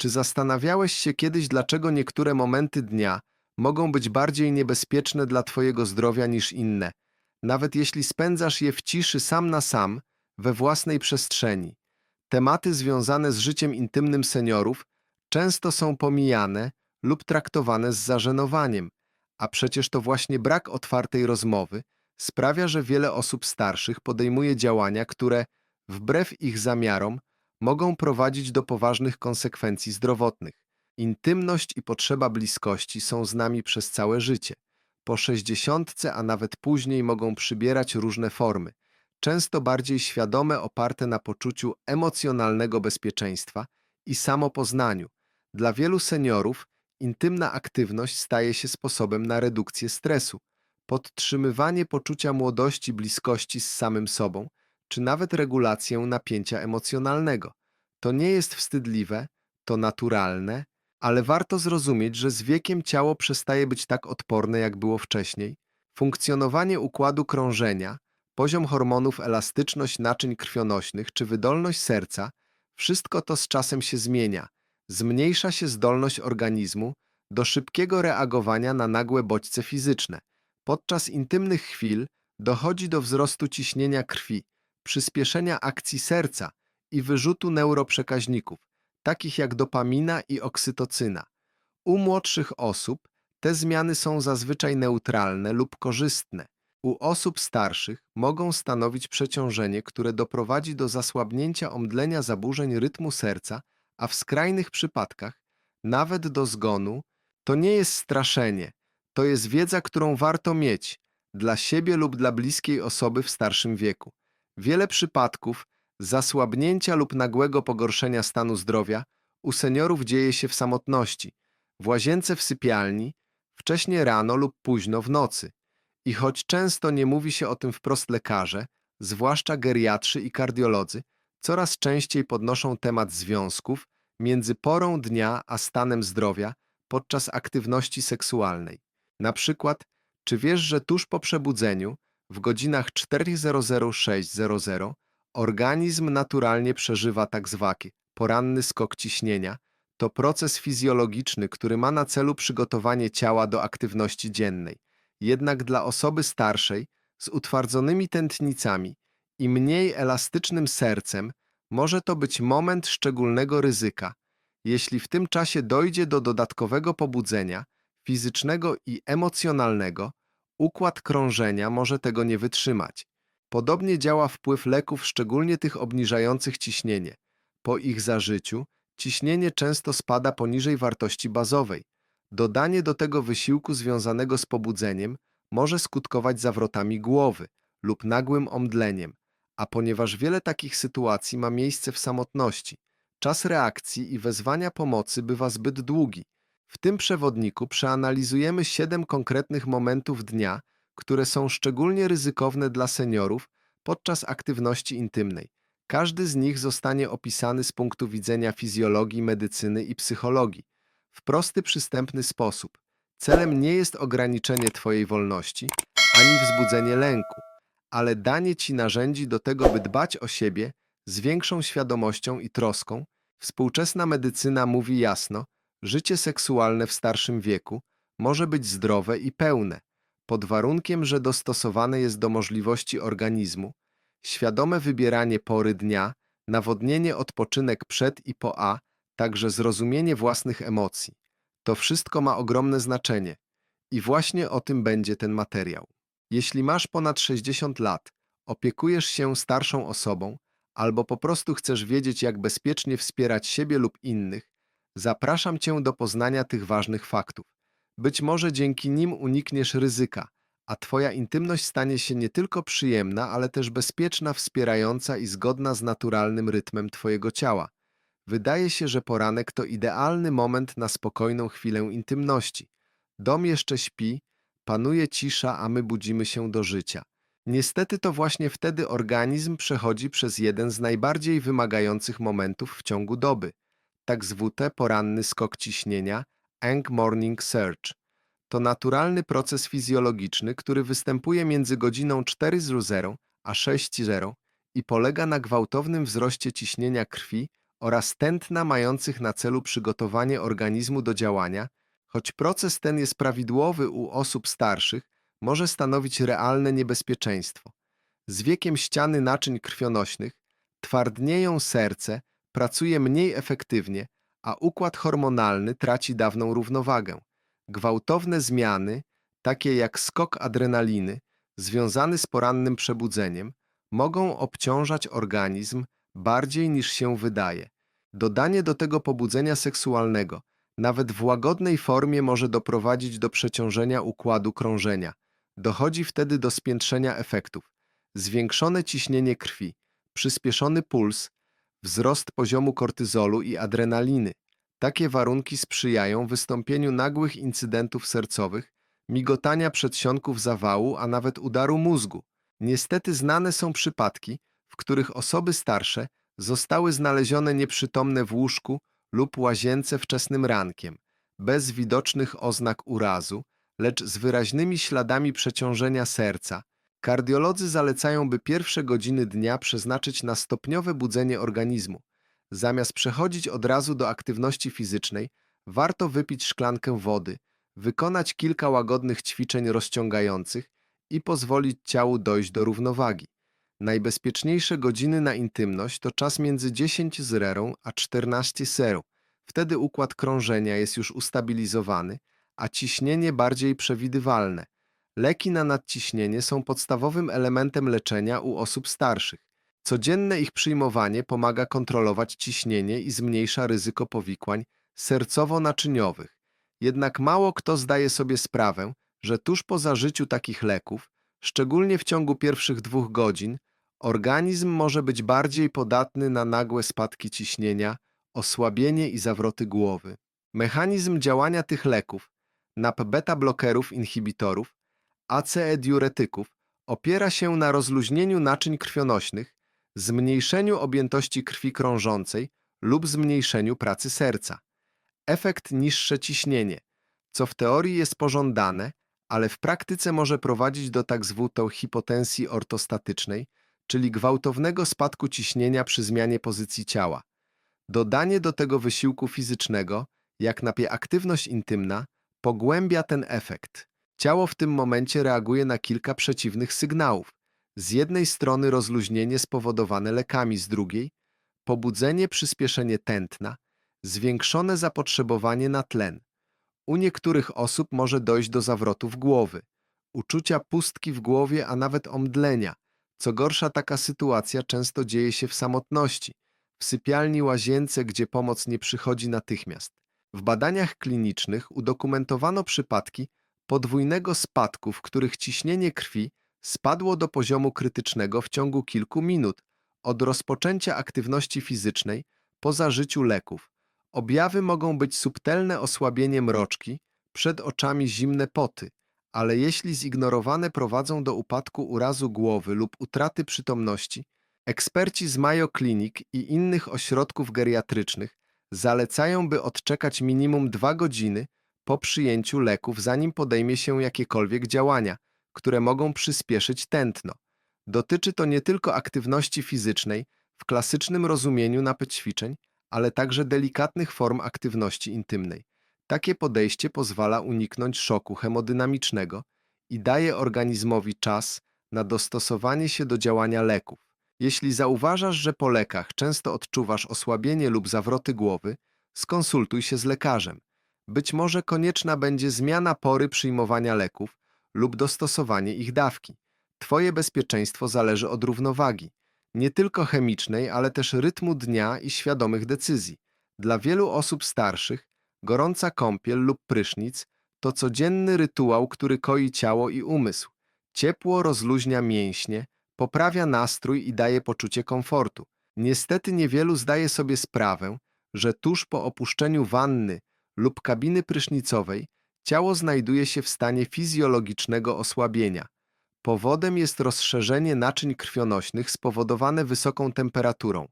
Czy zastanawiałeś się kiedyś, dlaczego niektóre momenty dnia mogą być bardziej niebezpieczne dla Twojego zdrowia niż inne, nawet jeśli spędzasz je w ciszy sam na sam, we własnej przestrzeni? Tematy związane z życiem intymnym seniorów często są pomijane lub traktowane z zażenowaniem, a przecież to właśnie brak otwartej rozmowy sprawia, że wiele osób starszych podejmuje działania, które, wbrew ich zamiarom, mogą prowadzić do poważnych konsekwencji zdrowotnych. Intymność i potrzeba bliskości są z nami przez całe życie. Po sześćdziesiątce, a nawet później mogą przybierać różne formy, często bardziej świadome, oparte na poczuciu emocjonalnego bezpieczeństwa i samopoznaniu. Dla wielu seniorów intymna aktywność staje się sposobem na redukcję stresu, podtrzymywanie poczucia młodości, bliskości z samym sobą, czy nawet regulację napięcia emocjonalnego. To nie jest wstydliwe, to naturalne, ale warto zrozumieć, że z wiekiem ciało przestaje być tak odporne, jak było wcześniej. Funkcjonowanie układu krążenia, poziom hormonów, elastyczność naczyń krwionośnych czy wydolność serca wszystko to z czasem się zmienia. Zmniejsza się zdolność organizmu do szybkiego reagowania na nagłe bodźce fizyczne. Podczas intymnych chwil dochodzi do wzrostu ciśnienia krwi, przyspieszenia akcji serca i wyrzutu neuroprzekaźników, takich jak dopamina i oksytocyna. U młodszych osób te zmiany są zazwyczaj neutralne lub korzystne. U osób starszych mogą stanowić przeciążenie, które doprowadzi do zasłabnięcia omdlenia zaburzeń rytmu serca, a w skrajnych przypadkach nawet do zgonu. To nie jest straszenie, to jest wiedza, którą warto mieć dla siebie lub dla bliskiej osoby w starszym wieku. Wiele przypadków zasłabnięcia lub nagłego pogorszenia stanu zdrowia u seniorów dzieje się w samotności, w łazience w sypialni, wcześnie rano lub późno w nocy. I choć często nie mówi się o tym wprost lekarze, zwłaszcza geriatrzy i kardiolodzy, coraz częściej podnoszą temat związków między porą dnia a stanem zdrowia podczas aktywności seksualnej. Na przykład, czy wiesz, że tuż po przebudzeniu, w godzinach 4.00-6.00, organizm naturalnie przeżywa tak zwany poranny skok ciśnienia? To proces fizjologiczny, który ma na celu przygotowanie ciała do aktywności dziennej. Jednak dla osoby starszej, z utwardzonymi tętnicami i mniej elastycznym sercem, może to być moment szczególnego ryzyka. Jeśli w tym czasie dojdzie do dodatkowego pobudzenia, fizycznego i emocjonalnego, układ krążenia może tego nie wytrzymać. Podobnie działa wpływ leków, szczególnie tych obniżających ciśnienie. Po ich zażyciu ciśnienie często spada poniżej wartości bazowej. Dodanie do tego wysiłku związanego z pobudzeniem może skutkować zawrotami głowy lub nagłym omdleniem, a ponieważ wiele takich sytuacji ma miejsce w samotności, czas reakcji i wezwania pomocy bywa zbyt długi. W tym przewodniku przeanalizujemy siedem konkretnych momentów dnia, które są szczególnie ryzykowne dla seniorów podczas aktywności intymnej. Każdy z nich zostanie opisany z punktu widzenia fizjologii, medycyny i psychologii w prosty, przystępny sposób. Celem nie jest ograniczenie Twojej wolności ani wzbudzenie lęku, ale danie Ci narzędzi do tego, by dbać o siebie z większą świadomością i troską. Współczesna medycyna mówi jasno, życie seksualne w starszym wieku może być zdrowe i pełne, pod warunkiem, że dostosowane jest do możliwości organizmu, świadome wybieranie pory dnia, nawodnienie, odpoczynek przed i po A, także zrozumienie własnych emocji. To wszystko ma ogromne znaczenie i właśnie o tym będzie ten materiał. Jeśli masz ponad 60 lat, opiekujesz się starszą osobą albo po prostu chcesz wiedzieć, jak bezpiecznie wspierać siebie lub innych, zapraszam Cię do poznania tych ważnych faktów. Być może dzięki nim unikniesz ryzyka, a Twoja intymność stanie się nie tylko przyjemna, ale też bezpieczna, wspierająca i zgodna z naturalnym rytmem Twojego ciała. Wydaje się, że poranek to idealny moment na spokojną chwilę intymności. Dom jeszcze śpi, panuje cisza, a my budzimy się do życia. Niestety to właśnie wtedy organizm przechodzi przez jeden z najbardziej wymagających momentów w ciągu doby, tak zwute poranny skok ciśnienia, Ang Morning Surge. To naturalny proces fizjologiczny, który występuje między godziną 4.00 a 6.00 i polega na gwałtownym wzroście ciśnienia krwi oraz tętna mających na celu przygotowanie organizmu do działania, choć proces ten jest prawidłowy u osób starszych, może stanowić realne niebezpieczeństwo. Z wiekiem ściany naczyń krwionośnych twardnieją serce, pracuje mniej efektywnie, a układ hormonalny traci dawną równowagę. Gwałtowne zmiany, takie jak skok adrenaliny, związany z porannym przebudzeniem, mogą obciążać organizm bardziej niż się wydaje. Dodanie do tego pobudzenia seksualnego, nawet w łagodnej formie, może doprowadzić do przeciążenia układu krążenia. Dochodzi wtedy do spiętrzenia efektów. Zwiększone ciśnienie krwi, przyspieszony puls, wzrost poziomu kortyzolu i adrenaliny. Takie warunki sprzyjają wystąpieniu nagłych incydentów sercowych, migotania przedsionków zawału, a nawet udaru mózgu. Niestety znane są przypadki, w których osoby starsze zostały znalezione nieprzytomne w łóżku lub łazience wczesnym rankiem, bez widocznych oznak urazu, lecz z wyraźnymi śladami przeciążenia serca. Kardiolodzy zalecają, by pierwsze godziny dnia przeznaczyć na stopniowe budzenie organizmu. Zamiast przechodzić od razu do aktywności fizycznej, warto wypić szklankę wody, wykonać kilka łagodnych ćwiczeń rozciągających i pozwolić ciału dojść do równowagi. Najbezpieczniejsze godziny na intymność to czas między 10 z rerą a 14 serą. Wtedy układ krążenia jest już ustabilizowany, a ciśnienie bardziej przewidywalne. Leki na nadciśnienie są podstawowym elementem leczenia u osób starszych. Codzienne ich przyjmowanie pomaga kontrolować ciśnienie i zmniejsza ryzyko powikłań sercowo-naczyniowych. Jednak mało kto zdaje sobie sprawę, że tuż po zażyciu takich leków, szczególnie w ciągu pierwszych dwóch godzin, organizm może być bardziej podatny na nagłe spadki ciśnienia, osłabienie i zawroty głowy. Mechanizm działania tych leków, NAP beta-blokerów inhibitorów, ACE-diuretyków, opiera się na rozluźnieniu naczyń krwionośnych, zmniejszeniu objętości krwi krążącej lub zmniejszeniu pracy serca. Efekt niższe ciśnienie, co w teorii jest pożądane, ale w praktyce może prowadzić do tak hipotensji ortostatycznej, czyli gwałtownego spadku ciśnienia przy zmianie pozycji ciała. Dodanie do tego wysiłku fizycznego, jak napie aktywność intymna, pogłębia ten efekt. Ciało w tym momencie reaguje na kilka przeciwnych sygnałów. Z jednej strony rozluźnienie spowodowane lekami, z drugiej pobudzenie, przyspieszenie tętna, zwiększone zapotrzebowanie na tlen. U niektórych osób może dojść do zawrotów głowy, uczucia pustki w głowie, a nawet omdlenia. Co gorsza, taka sytuacja często dzieje się w samotności, w sypialni, łazience, gdzie pomoc nie przychodzi natychmiast. W badaniach klinicznych udokumentowano przypadki podwójnego spadku, w których ciśnienie krwi spadło do poziomu krytycznego w ciągu kilku minut od rozpoczęcia aktywności fizycznej po zażyciu leków. Objawy mogą być subtelne osłabienie mroczki, przed oczami zimne poty, ale jeśli zignorowane prowadzą do upadku urazu głowy lub utraty przytomności, eksperci z Mayo Clinic i innych ośrodków geriatrycznych zalecają, by odczekać minimum dwa godziny po przyjęciu leków, zanim podejmie się jakiekolwiek działania, które mogą przyspieszyć tętno. Dotyczy to nie tylko aktywności fizycznej w klasycznym rozumieniu napęd ćwiczeń, ale także delikatnych form aktywności intymnej. Takie podejście pozwala uniknąć szoku hemodynamicznego i daje organizmowi czas na dostosowanie się do działania leków. Jeśli zauważasz, że po lekach często odczuwasz osłabienie lub zawroty głowy, skonsultuj się z lekarzem. Być może konieczna będzie zmiana pory przyjmowania leków lub dostosowanie ich dawki. Twoje bezpieczeństwo zależy od równowagi, nie tylko chemicznej, ale też rytmu dnia i świadomych decyzji. Dla wielu osób starszych gorąca kąpiel lub prysznic to codzienny rytuał, który koi ciało i umysł. Ciepło rozluźnia mięśnie, poprawia nastrój i daje poczucie komfortu. Niestety niewielu zdaje sobie sprawę, że tuż po opuszczeniu wanny lub kabiny prysznicowej ciało znajduje się w stanie fizjologicznego osłabienia. Powodem jest rozszerzenie naczyń krwionośnych spowodowane wysoką temperaturą,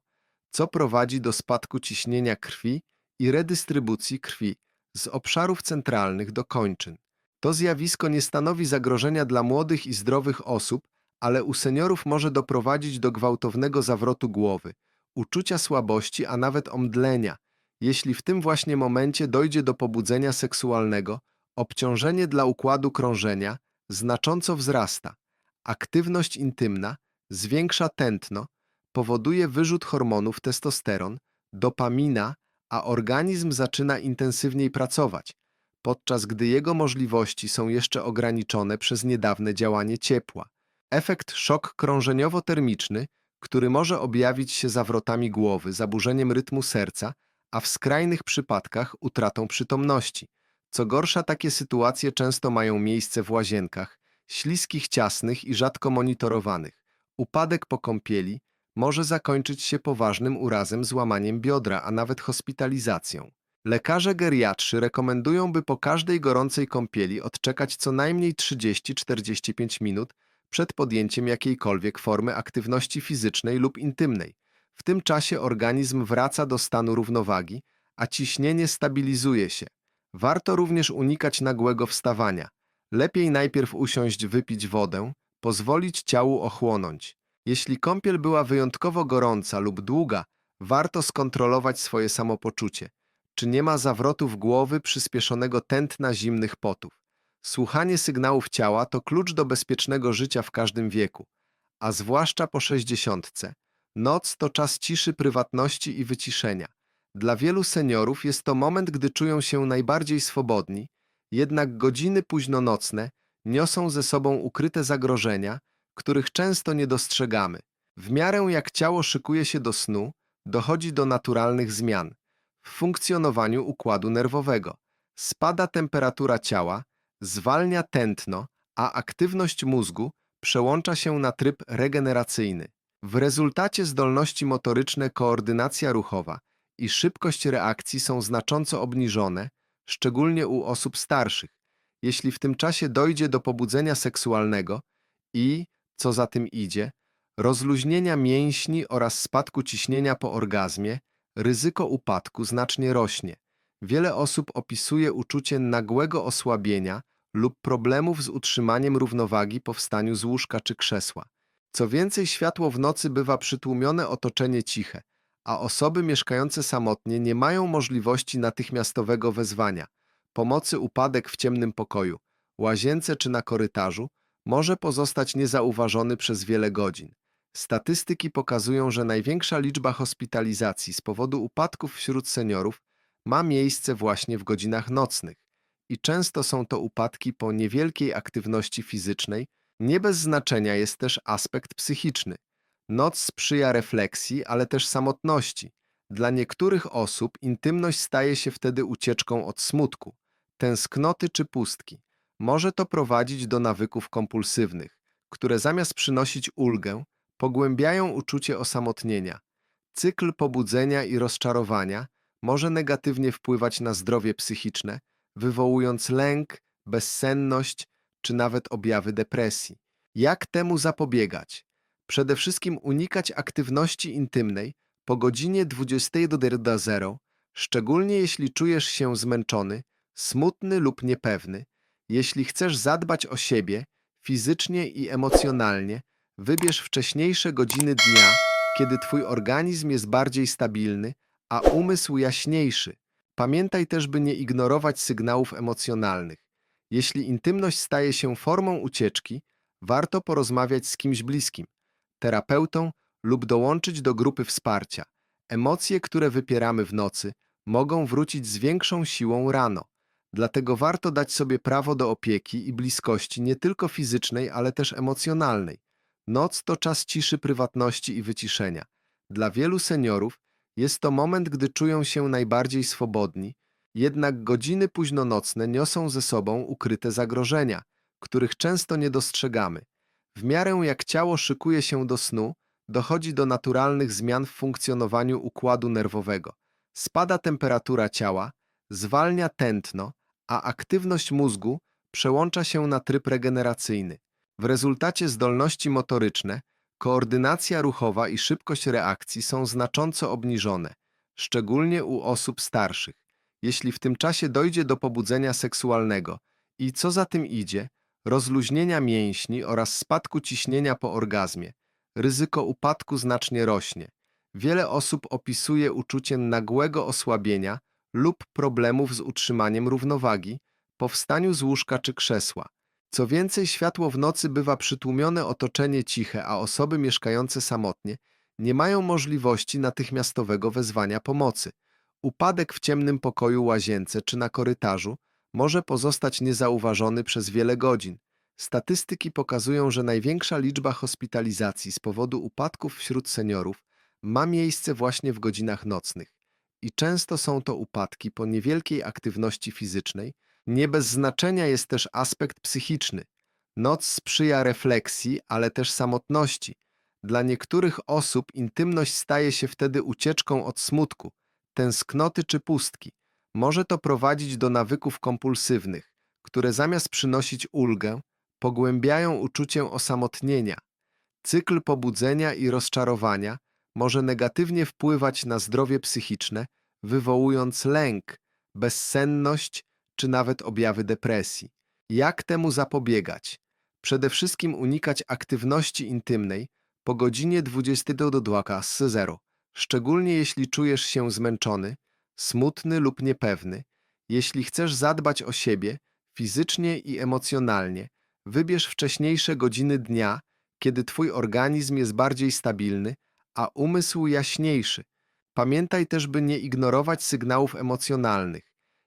co prowadzi do spadku ciśnienia krwi i redystrybucji krwi z obszarów centralnych do kończyn. To zjawisko nie stanowi zagrożenia dla młodych i zdrowych osób, ale u seniorów może doprowadzić do gwałtownego zawrotu głowy, uczucia słabości, a nawet omdlenia. Jeśli w tym właśnie momencie dojdzie do pobudzenia seksualnego, obciążenie dla układu krążenia znacząco wzrasta. Aktywność intymna zwiększa tętno, powoduje wyrzut hormonów testosteron, dopamina, a organizm zaczyna intensywniej pracować, podczas gdy jego możliwości są jeszcze ograniczone przez niedawne działanie ciepła. Efekt szok krążeniowo-termiczny, który może objawić się zawrotami głowy, zaburzeniem rytmu serca, a w skrajnych przypadkach utratą przytomności. Co gorsza, takie sytuacje często mają miejsce w łazienkach, śliskich, ciasnych i rzadko monitorowanych. Upadek po kąpieli może zakończyć się poważnym urazem, złamaniem biodra, a nawet hospitalizacją. Lekarze geriatrzy rekomendują, by po każdej gorącej kąpieli odczekać co najmniej 30-45 minut przed podjęciem jakiejkolwiek formy aktywności fizycznej lub intymnej. W tym czasie organizm wraca do stanu równowagi, a ciśnienie stabilizuje się. Warto również unikać nagłego wstawania. Lepiej najpierw usiąść, wypić wodę, pozwolić ciału ochłonąć. Jeśli kąpiel była wyjątkowo gorąca lub długa, warto skontrolować swoje samopoczucie. Czy nie ma zawrotów głowy przyspieszonego tętna zimnych potów? Słuchanie sygnałów ciała to klucz do bezpiecznego życia w każdym wieku, a zwłaszcza po sześćdziesiątce. Noc to czas ciszy, prywatności i wyciszenia. Dla wielu seniorów jest to moment, gdy czują się najbardziej swobodni, jednak godziny późnonocne niosą ze sobą ukryte zagrożenia, których często nie dostrzegamy. W miarę jak ciało szykuje się do snu, dochodzi do naturalnych zmian w funkcjonowaniu układu nerwowego. Spada temperatura ciała, zwalnia tętno, a aktywność mózgu przełącza się na tryb regeneracyjny. W rezultacie zdolności motoryczne, koordynacja ruchowa i szybkość reakcji są znacząco obniżone, szczególnie u osób starszych. Jeśli w tym czasie dojdzie do pobudzenia seksualnego i, co za tym idzie, rozluźnienia mięśni oraz spadku ciśnienia po orgazmie, ryzyko upadku znacznie rośnie. Wiele osób opisuje uczucie nagłego osłabienia lub problemów z utrzymaniem równowagi po wstaniu z łóżka czy krzesła. Co więcej, światło w nocy bywa przytłumione, otoczenie ciche, a osoby mieszkające samotnie nie mają możliwości natychmiastowego wezwania. Pomocy upadek w ciemnym pokoju, łazience czy na korytarzu może pozostać niezauważony przez wiele godzin. Statystyki pokazują, że największa liczba hospitalizacji z powodu upadków wśród seniorów ma miejsce właśnie w godzinach nocnych i często są to upadki po niewielkiej aktywności fizycznej. Nie bez znaczenia jest też aspekt psychiczny. Noc sprzyja refleksji, ale też samotności. Dla niektórych osób intymność staje się wtedy ucieczką od smutku, tęsknoty czy pustki. Może to prowadzić do nawyków kompulsywnych, które zamiast przynosić ulgę, pogłębiają uczucie osamotnienia. Cykl pobudzenia i rozczarowania może negatywnie wpływać na zdrowie psychiczne, wywołując lęk, bezsenność czy nawet objawy depresji. Jak temu zapobiegać? Przede wszystkim unikać aktywności intymnej po godzinie 20.00, szczególnie jeśli czujesz się zmęczony, smutny lub niepewny. Jeśli chcesz zadbać o siebie fizycznie i emocjonalnie, wybierz wcześniejsze godziny dnia, kiedy twój organizm jest bardziej stabilny, a umysł jaśniejszy. Pamiętaj też, by nie ignorować sygnałów emocjonalnych. Jeśli intymność staje się formą ucieczki, warto porozmawiać z kimś bliskim, terapeutą lub dołączyć do grupy wsparcia. Emocje, które wypieramy w nocy, mogą wrócić z większą siłą rano. Dlatego warto dać sobie prawo do opieki i bliskości nie tylko fizycznej, ale też emocjonalnej. Noc to czas ciszy, prywatności i wyciszenia. Dla wielu seniorów jest to moment, gdy czują się najbardziej swobodni, jednak godziny późnonocne niosą ze sobą ukryte zagrożenia, których często nie dostrzegamy. W miarę jak ciało szykuje się do snu, dochodzi do naturalnych zmian w funkcjonowaniu układu nerwowego. Spada temperatura ciała, zwalnia tętno, a aktywność mózgu przełącza się na tryb regeneracyjny. W rezultacie zdolności motoryczne, koordynacja ruchowa i szybkość reakcji są znacząco obniżone, szczególnie u osób starszych. Jeśli w tym czasie dojdzie do pobudzenia seksualnego i co za tym idzie, rozluźnienia mięśni oraz spadku ciśnienia po orgazmie, ryzyko upadku znacznie rośnie. Wiele osób opisuje uczucie nagłego osłabienia lub problemów z utrzymaniem równowagi po wstaniu z łóżka czy krzesła. Co więcej, światło w nocy bywa przytłumione, otoczenie ciche, a osoby mieszkające samotnie nie mają możliwości natychmiastowego wezwania pomocy. Upadek w ciemnym pokoju, łazience czy na korytarzu może pozostać niezauważony przez wiele godzin. Statystyki pokazują, że największa liczba hospitalizacji z powodu upadków wśród seniorów ma miejsce właśnie w godzinach nocnych. I często są to upadki po niewielkiej aktywności fizycznej. Nie bez znaczenia jest też aspekt psychiczny. Noc sprzyja refleksji, ale też samotności. Dla niektórych osób intymność staje się wtedy ucieczką od smutku, tęsknoty czy pustki. Może to prowadzić do nawyków kompulsywnych, które zamiast przynosić ulgę, pogłębiają uczucie osamotnienia. Cykl pobudzenia i rozczarowania może negatywnie wpływać na zdrowie psychiczne, wywołując lęk, bezsenność czy nawet objawy depresji. Jak temu zapobiegać? Przede wszystkim unikać aktywności intymnej po godzinie 22 z 0, szczególnie jeśli czujesz się zmęczony, smutny lub niepewny. Jeśli chcesz zadbać o siebie fizycznie i emocjonalnie, wybierz wcześniejsze godziny dnia, kiedy twój organizm jest bardziej stabilny, a umysł jaśniejszy. Pamiętaj też, by nie ignorować sygnałów emocjonalnych.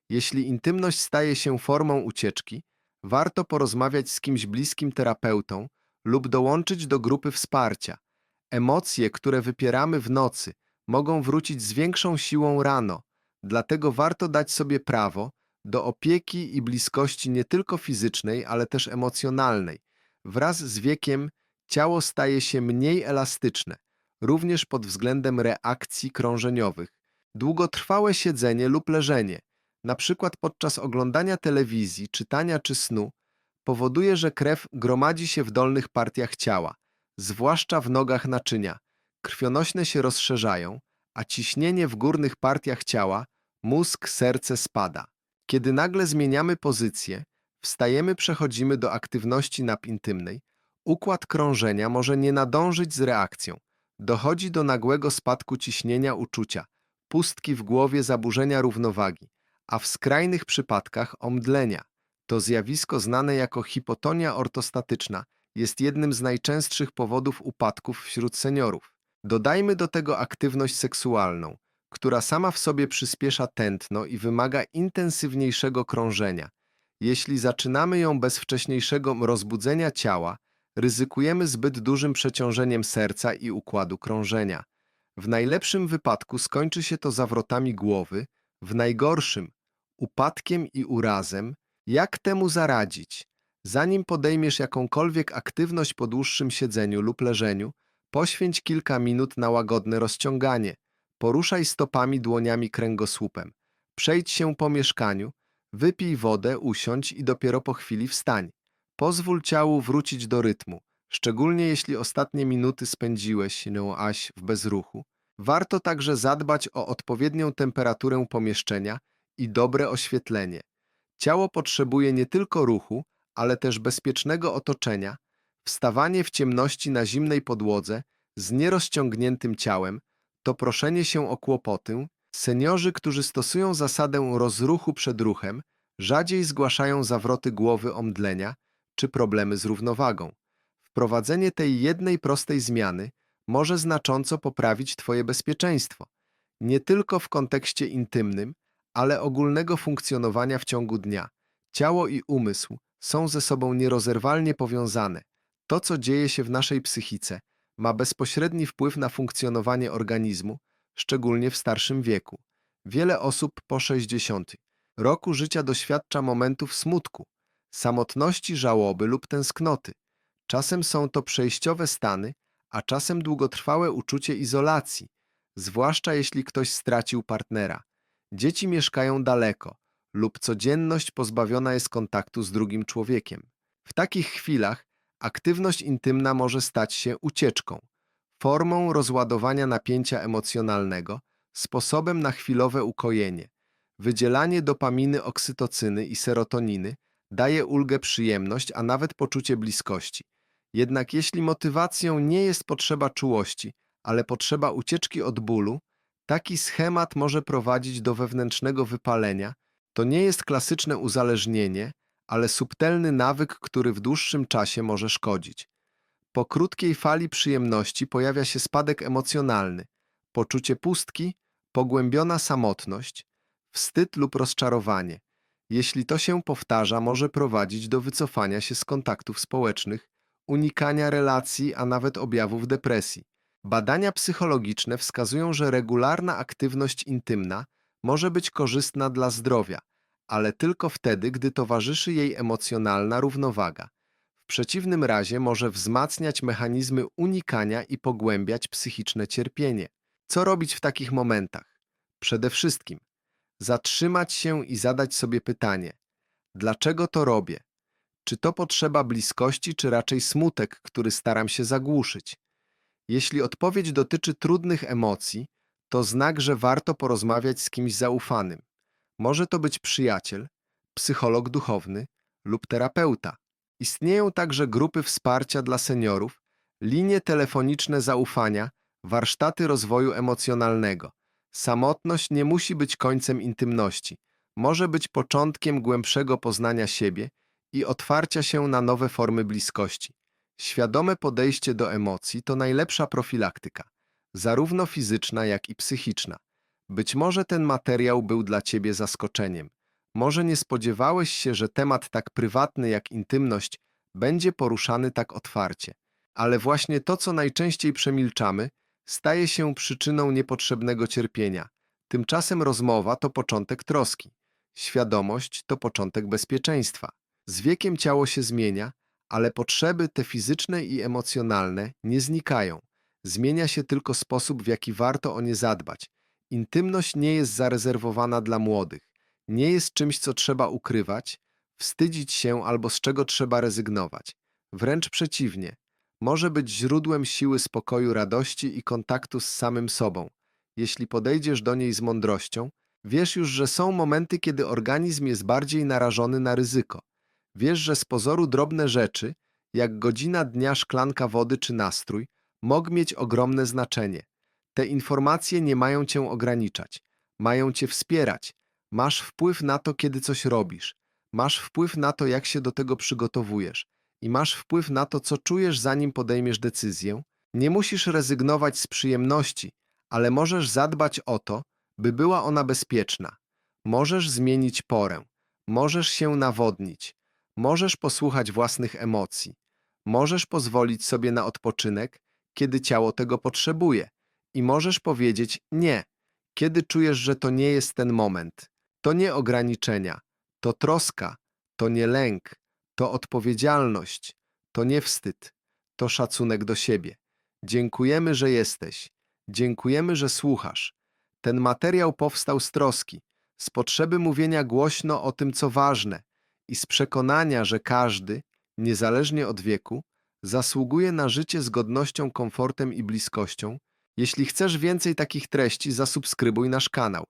Jeśli intymność staje się formą ucieczki, warto porozmawiać z kimś bliskim terapeutą lub dołączyć do grupy wsparcia. Emocje, które wypieramy w nocy, mogą wrócić z większą siłą rano, dlatego warto dać sobie prawo do opieki i bliskości nie tylko fizycznej, ale też emocjonalnej. Wraz z wiekiem ciało staje się mniej elastyczne, również pod względem reakcji krążeniowych. Długotrwałe siedzenie lub leżenie, przykład podczas oglądania telewizji, czytania czy snu, powoduje, że krew gromadzi się w dolnych partiach ciała, zwłaszcza w nogach naczynia. Krwionośne się rozszerzają, a ciśnienie w górnych partiach ciała, mózg, serce spada. Kiedy nagle zmieniamy pozycję, wstajemy, przechodzimy do aktywności napintymnej, układ krążenia może nie nadążyć z reakcją. Dochodzi do nagłego spadku ciśnienia uczucia, pustki w głowie, zaburzenia równowagi, a w skrajnych przypadkach omdlenia. To zjawisko znane jako hipotonia ortostatyczna jest jednym z najczęstszych powodów upadków wśród seniorów. Dodajmy do tego aktywność seksualną, która sama w sobie przyspiesza tętno i wymaga intensywniejszego krążenia. Jeśli zaczynamy ją bez wcześniejszego rozbudzenia ciała, ryzykujemy zbyt dużym przeciążeniem serca i układu krążenia. W najlepszym wypadku skończy się to zawrotami głowy, w najgorszym upadkiem i urazem. Jak temu zaradzić? Zanim podejmiesz jakąkolwiek aktywność po dłuższym siedzeniu lub leżeniu, poświęć kilka minut na łagodne rozciąganie. Poruszaj stopami, dłoniami, kręgosłupem. Przejdź się po mieszkaniu, wypij wodę, usiądź i dopiero po chwili wstań. Pozwól ciału wrócić do rytmu, szczególnie jeśli ostatnie minuty spędziłeś no aś w bezruchu. Warto także zadbać o odpowiednią temperaturę pomieszczenia i dobre oświetlenie. Ciało potrzebuje nie tylko ruchu, ale też bezpiecznego otoczenia. Wstawanie w ciemności na zimnej podłodze z nierozciągniętym ciałem to proszenie się o kłopoty. Seniorzy, którzy stosują zasadę rozruchu przed ruchem, rzadziej zgłaszają zawroty głowy omdlenia czy problemy z równowagą. Wprowadzenie tej jednej prostej zmiany może znacząco poprawić Twoje bezpieczeństwo, nie tylko w kontekście intymnym, ale ogólnego funkcjonowania w ciągu dnia. Ciało i umysł są ze sobą nierozerwalnie powiązane. To, co dzieje się w naszej psychice, ma bezpośredni wpływ na funkcjonowanie organizmu, szczególnie w starszym wieku. Wiele osób po 60 roku życia doświadcza momentów smutku, samotności, żałoby lub tęsknoty. Czasem są to przejściowe stany, a czasem długotrwałe uczucie izolacji, zwłaszcza jeśli ktoś stracił partnera. Dzieci mieszkają daleko lub codzienność pozbawiona jest kontaktu z drugim człowiekiem. W takich chwilach aktywność intymna może stać się ucieczką, formą rozładowania napięcia emocjonalnego, sposobem na chwilowe ukojenie. Wydzielanie dopaminy, oksytocyny i serotoniny daje ulgę, przyjemność, a nawet poczucie bliskości. Jednak jeśli motywacją nie jest potrzeba czułości, ale potrzeba ucieczki od bólu, taki schemat może prowadzić do wewnętrznego wypalenia. To nie jest klasyczne uzależnienie, ale subtelny nawyk, który w dłuższym czasie może szkodzić. Po krótkiej fali przyjemności pojawia się spadek emocjonalny, poczucie pustki, pogłębiona samotność, wstyd lub rozczarowanie. Jeśli to się powtarza, może prowadzić do wycofania się z kontaktów społecznych, unikania relacji, a nawet objawów depresji. Badania psychologiczne wskazują, że regularna aktywność intymna może być korzystna dla zdrowia, ale tylko wtedy, gdy towarzyszy jej emocjonalna równowaga. W przeciwnym razie może wzmacniać mechanizmy unikania i pogłębiać psychiczne cierpienie. Co robić w takich momentach? Przede wszystkim zatrzymać się i zadać sobie pytanie: dlaczego to robię? Czy to potrzeba bliskości, czy raczej smutek, który staram się zagłuszyć? Jeśli odpowiedź dotyczy trudnych emocji, to znak, że warto porozmawiać z kimś zaufanym. Może to być przyjaciel, psycholog duchowny lub terapeuta. Istnieją także grupy wsparcia dla seniorów, linie telefoniczne zaufania, warsztaty rozwoju emocjonalnego. Samotność nie musi być końcem intymności. Może być początkiem głębszego poznania siebie i otwarcia się na nowe formy bliskości. Świadome podejście do emocji to najlepsza profilaktyka, zarówno fizyczna, jak i psychiczna. Być może ten materiał był dla Ciebie zaskoczeniem. Może nie spodziewałeś się, że temat tak prywatny jak intymność będzie poruszany tak otwarcie. Ale właśnie to, co najczęściej przemilczamy, staje się przyczyną niepotrzebnego cierpienia. Tymczasem rozmowa to początek troski. Świadomość to początek bezpieczeństwa. Z wiekiem ciało się zmienia, ale potrzeby te fizyczne i emocjonalne nie znikają. Zmienia się tylko sposób, w jaki warto o nie zadbać. Intymność nie jest zarezerwowana dla młodych. Nie jest czymś, co trzeba ukrywać, wstydzić się albo z czego trzeba rezygnować. Wręcz przeciwnie, może być źródłem siły spokoju, radości i kontaktu z samym sobą. Jeśli podejdziesz do niej z mądrością, wiesz już, że są momenty, kiedy organizm jest bardziej narażony na ryzyko. Wiesz, że z pozoru drobne rzeczy, jak godzina dnia, szklanka wody czy nastrój, mogą mieć ogromne znaczenie. Te informacje nie mają cię ograniczać, mają cię wspierać. Masz wpływ na to, kiedy coś robisz. Masz wpływ na to, jak się do tego przygotowujesz. I masz wpływ na to, co czujesz, zanim podejmiesz decyzję. Nie musisz rezygnować z przyjemności, ale możesz zadbać o to, by była ona bezpieczna. Możesz zmienić porę. Możesz się nawodnić. Możesz posłuchać własnych emocji. Możesz pozwolić sobie na odpoczynek, kiedy ciało tego potrzebuje. I możesz powiedzieć nie, kiedy czujesz, że to nie jest ten moment. To nie ograniczenia, to troska, to nie lęk, to odpowiedzialność, to nie wstyd, to szacunek do siebie. Dziękujemy, że jesteś. Dziękujemy, że słuchasz. Ten materiał powstał z troski, z potrzeby mówienia głośno o tym, co ważne i z przekonania, że każdy, niezależnie od wieku, zasługuje na życie z godnością, komfortem i bliskością. Jeśli chcesz więcej takich treści, zasubskrybuj nasz kanał.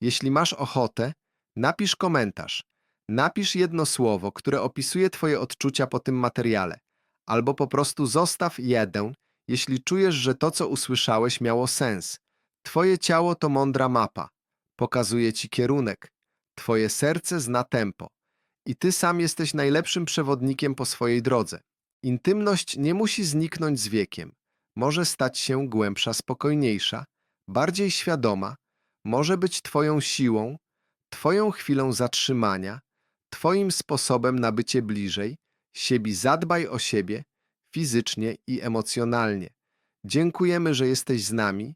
Jeśli masz ochotę, napisz komentarz. Napisz jedno słowo, które opisuje Twoje odczucia po tym materiale, albo po prostu zostaw jeden, jeśli czujesz, że to, co usłyszałeś, miało sens. Twoje ciało to mądra mapa. Pokazuje Ci kierunek. Twoje serce zna tempo. I Ty sam jesteś najlepszym przewodnikiem po swojej drodze. Intymność nie musi zniknąć z wiekiem. Może stać się głębsza, spokojniejsza, bardziej świadoma, może być Twoją siłą, Twoją chwilą zatrzymania, Twoim sposobem na bycie bliżej, siebie zadbaj o siebie fizycznie i emocjonalnie. Dziękujemy, że jesteś z nami